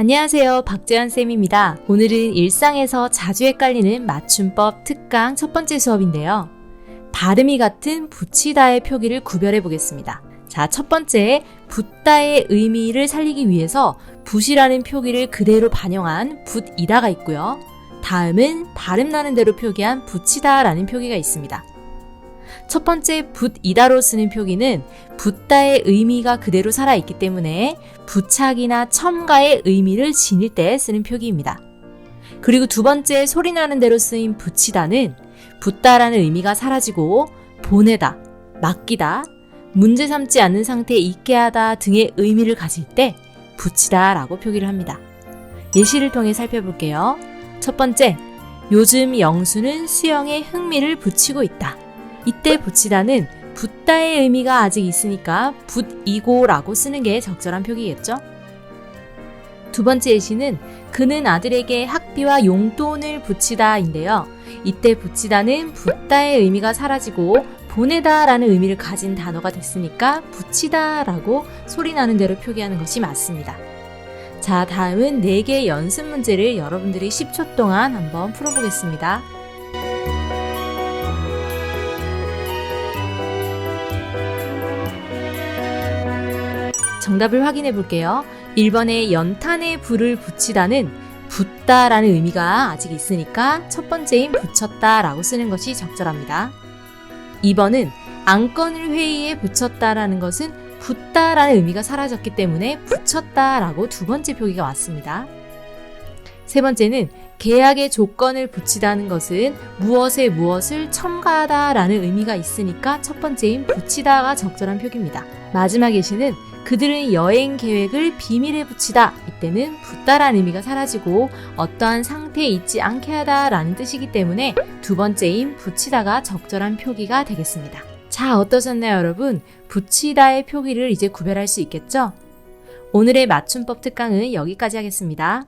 안녕하세요. 박재현 쌤입니다. 오늘은 일상에서 자주 헷갈리는 맞춤법 특강 첫 번째 수업인데요. 발음이 같은 붙이다의 표기를 구별해 보겠습니다. 자, 첫 번째, 붙다의 의미를 살리기 위해서 붓이라는 표기를 그대로 반영한 붓이다가 있고요. 다음은 발음 나는 대로 표기한 붙이다라는 표기가 있습니다. 첫 번째 붓이다로 쓰는 표기는 붓다의 의미가 그대로 살아있기 때문에 부착이나 첨가의 의미를 지닐 때 쓰는 표기입니다. 그리고 두 번째 소리 나는 대로 쓰인 붙이다는 붙다라는 의미가 사라지고 보내다, 맡기다, 문제 삼지 않는 상태에 있게 하다 등의 의미를 가질 때 붙이다 라고 표기를 합니다. 예시를 통해 살펴볼게요. 첫 번째, 요즘 영수는 수영에 흥미를 붙이고 있다. 이때 붙이다는 붙다의 의미가 아직 있으니까 붙이고라고 쓰는 게 적절한 표기겠죠? 두 번째 예시는 그는 아들에게 학비와 용돈을 붙이다인데요. 이때 붙이다는 붙다의 의미가 사라지고 보내다라는 의미를 가진 단어가 됐으니까 붙이다라고 소리 나는 대로 표기하는 것이 맞습니다. 자, 다음은 4개의 연습 문제를 여러분들이 10초 동안 한번 풀어보겠습니다. 정답을 확인해 볼게요. 1번에 연탄에 불을 붙이다는 붙다라는 의미가 아직 있으니까 첫 번째인 붙였다라고 쓰는 것이 적절합니다. 2번은 안건을 회의에 붙였다라는 것은 붙다라는 의미가 사라졌기 때문에 붙였다라고 두 번째 표기가 왔습니다. 세 번째는 계약의 조건을 붙이다는 것은 무엇에 무엇을 첨가하다 라는 의미가 있으니까 첫 번째인 붙이다가 적절한 표기입니다. 마지막 예시는 그들은 여행 계획을 비밀에 붙이다. 이때는 붙다라는 의미가 사라지고 어떠한 상태에 있지 않게 하다 라는 뜻이기 때문에 두 번째인 붙이다가 적절한 표기가 되겠습니다. 자, 어떠셨나요, 여러분? 붙이다의 표기를 이제 구별할 수 있겠죠? 오늘의 맞춤법 특강은 여기까지 하겠습니다.